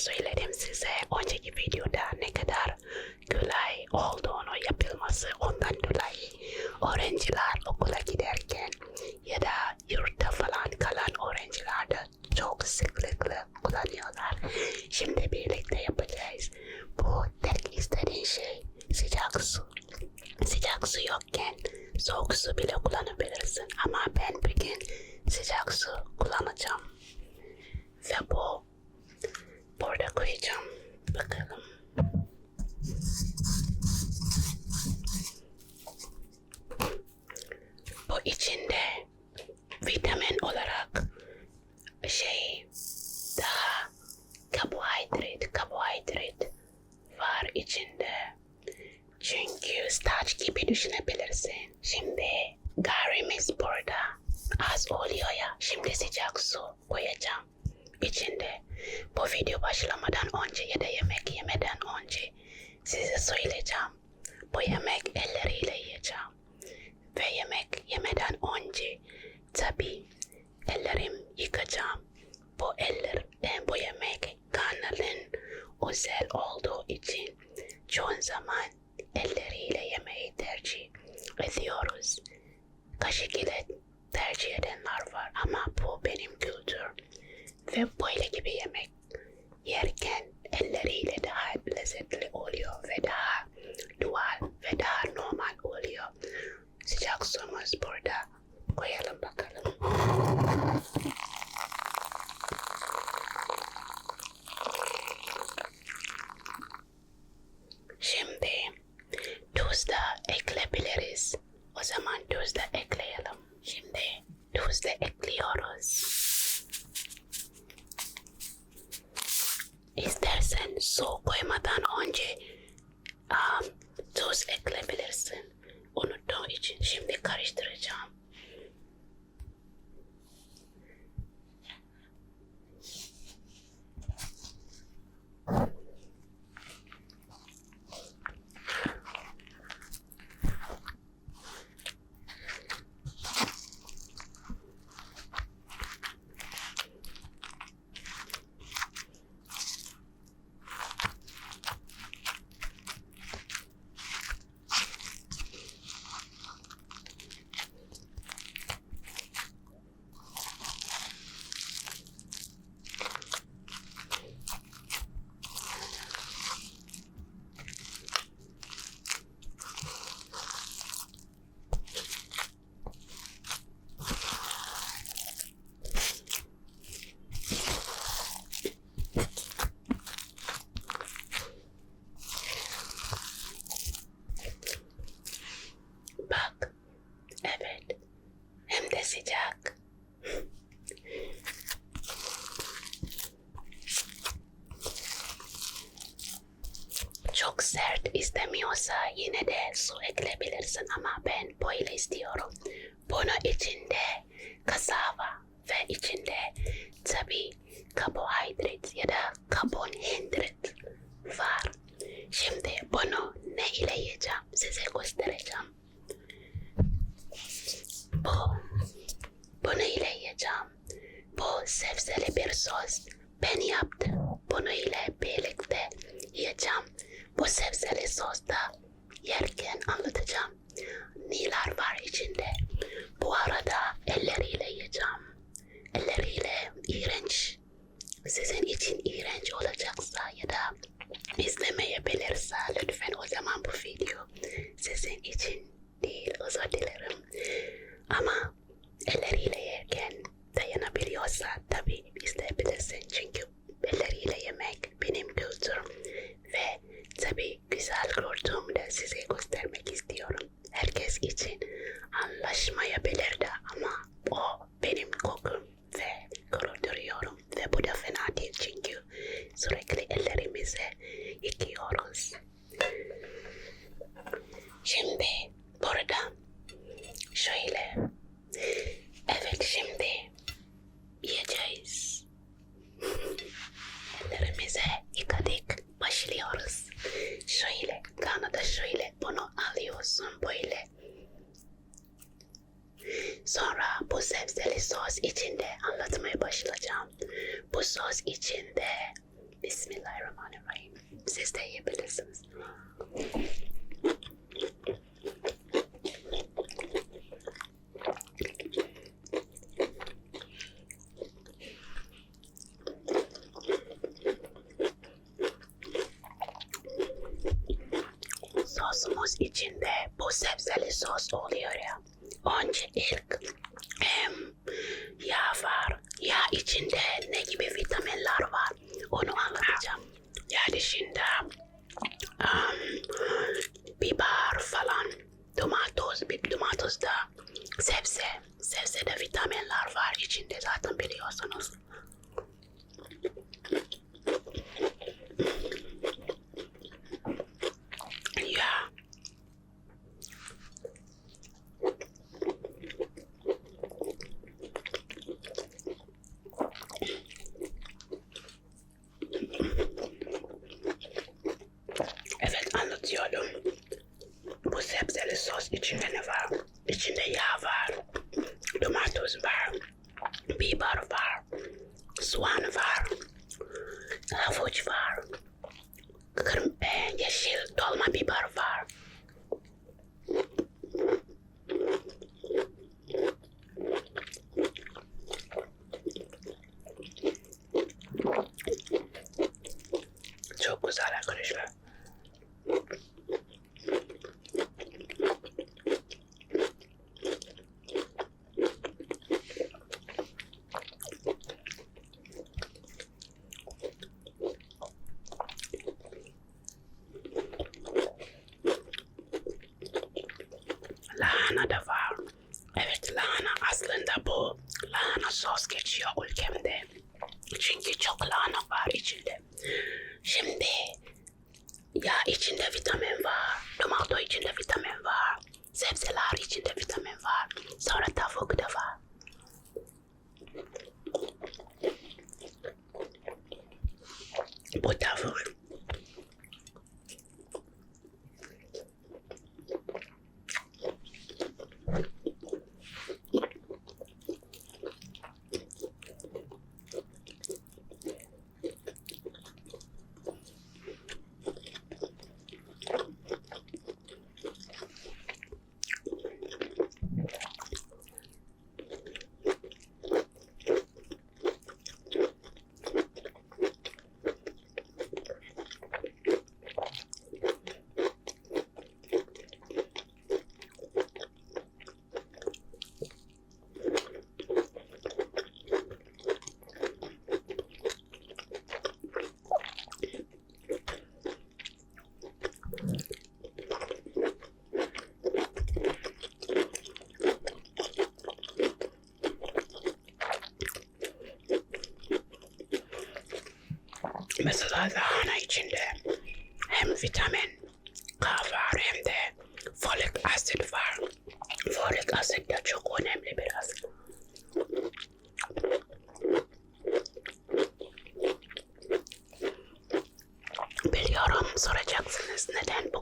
söyledim size. Önceki videoda ne kadar kolay olduğunu önce ya da yemek yemeden önce size söyleyeceğim. Bu yemek elleriyle yiyeceğim. Ve yemek yemeden önce tabi ellerim yıkacağım. Bu eller, e, bu yemek kanalın özel olduğu için çoğu zaman elleriyle yemeği tercih ediyoruz. Kaşık ile tercih edenler var ama bu benim kültür. Ve böyle gibi yemek yerken elleriyle daha lezzetli oluyor ve daha doğal ve daha normal oluyor. Sıcak suyumuz burada. Koyalım bakalım. Şimdi tuz da ekleyebiliriz. O zaman tuz da ekleyelim. Şimdi tuz da ekliyoruz. İstersen su koymadan önce um, tuz ekleyebilirsin. Unuttuğum için şimdi karıştıracağım. Bak. Evet. Hem de sıcak. Çok sert istemiyorsa yine de su ekleyebilirsin ama ben böyle istiyorum. Bunu içinde kasava ve içinde tabi karbohidrat ya da karbonhidrat var. Şimdi bunu ne ile yiyeceğim size göstereceğim. Bu, bunu ile yiyeceğim. Bu sebzeli bir sos. Ben yaptım. Bunu ile birlikte yiyeceğim. Bu sebzeli sosta yerken anlatacağım. Neler var içinde. Bu arada elleriyle yiyeceğim. Elleriyle iğrenç. Sizin için iğrenç olacaksa ya da izlemeyebilirse lütfen o zaman bu video sizin için değil özür dilerim. Ama elleriyle yerken dayanabiliyorsa tabi izleyebilirsin çünkü eller Sonra bu sebzeli sos içinde anlatmaya başlayacağım. Bu sos içinde Bismillahirrahmanirrahim. Siz de yiyebilirsiniz. Sosumuz içinde bu sebzeli sos oluyor ya. Önce ilk em, yağ var. Yağ içinde ne gibi vitaminler var onu anlatacağım. Yağ dışında em, biber falan, domates, bir domates da sebze. Sebzede vitaminler var içinde zaten biliyorsunuz. Ya Evet anlatıyorum. Bu sebzeli sos içinde ne var? İçinde yağ var, domates var, biber var, soğan var, havuç var, kırm e, yeşil dolma biber var. Çok güzel arkadaşlar. Lahana da var. Evet lahana aslında bu lahana sos geçiyor ülkemde. Çünkü çok lahana var içinde. Şimdi ya içinde vitamin var, tomato içinde vitamin var, sebzeler içinde vitamin var, sonra tavuk da var. Bu tavuk Mesela lahana içinde hem vitamin K var hem de folik asit var. Folik asit de çok önemli biraz. Biliyorum soracaksınız neden bu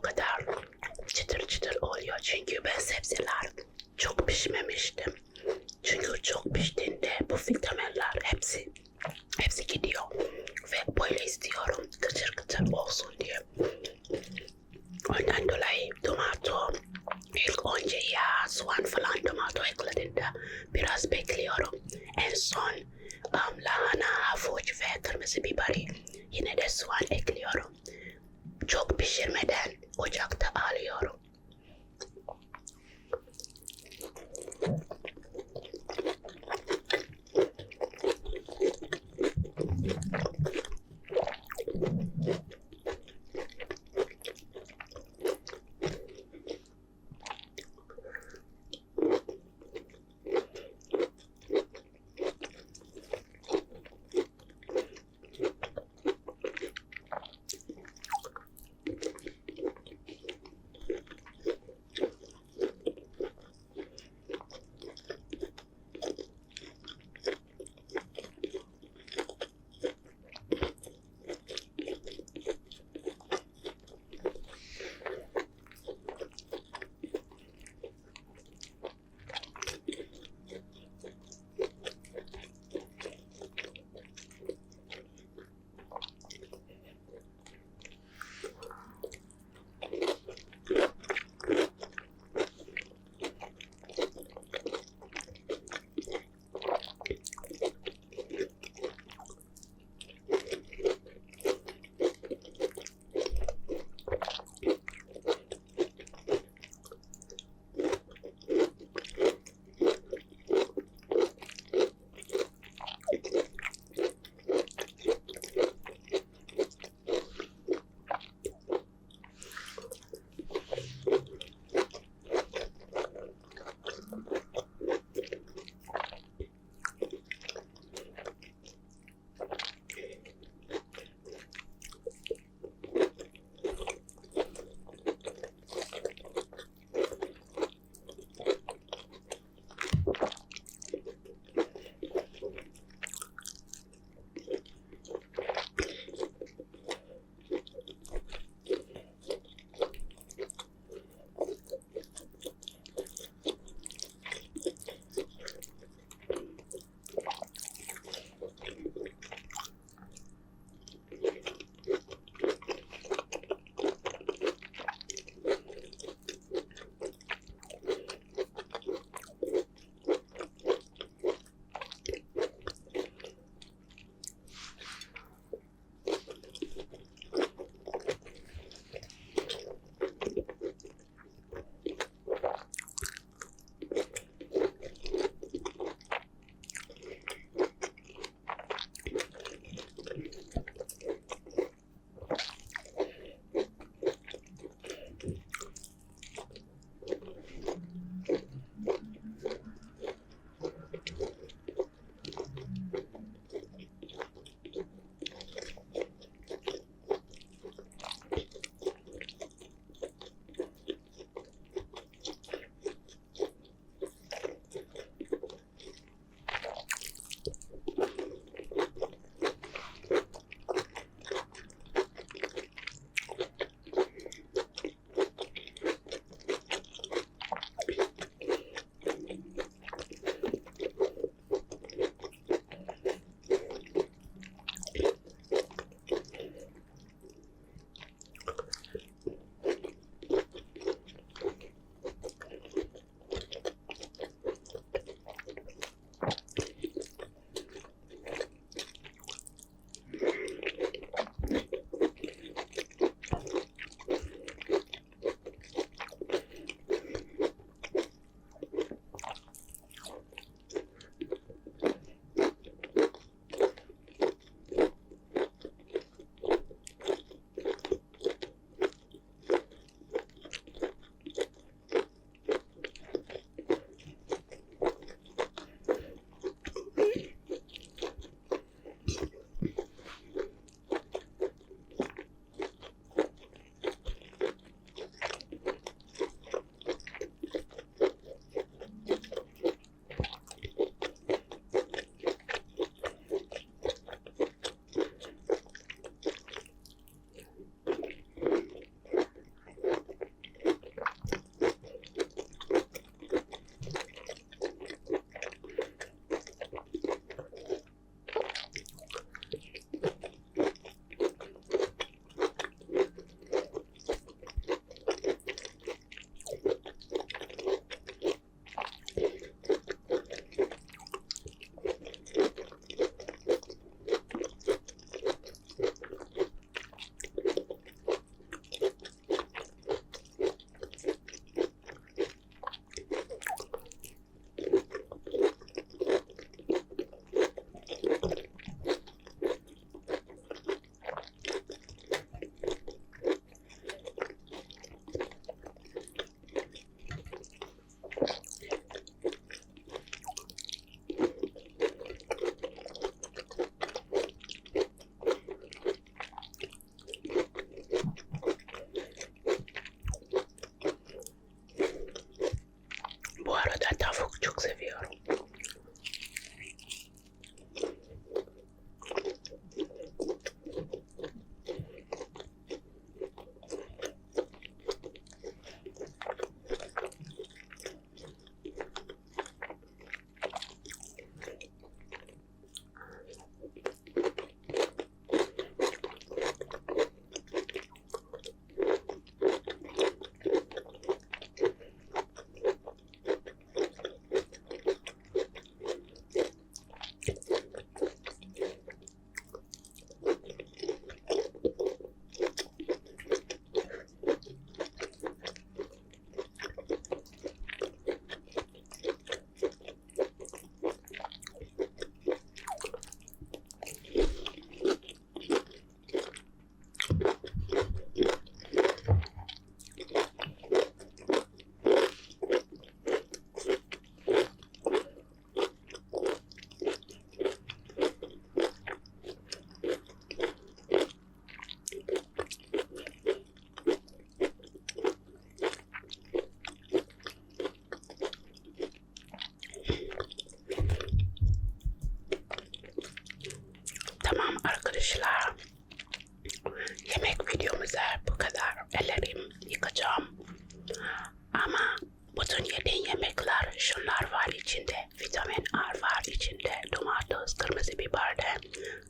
yemekler şunlar var içinde. Vitamin A var içinde. Domates, kırmızı biberde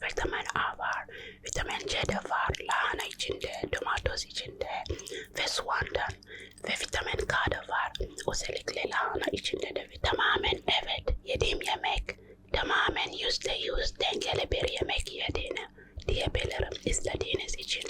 vitamin A var. Vitamin C de var. Lahana içinde, domates içinde ve soğandan ve vitamin K da var. Özellikle lahana içinde de tamamen evet yediğim yemek tamamen yüzde yüz dengeli bir yemek yediğini diyebilirim. İzlediğiniz için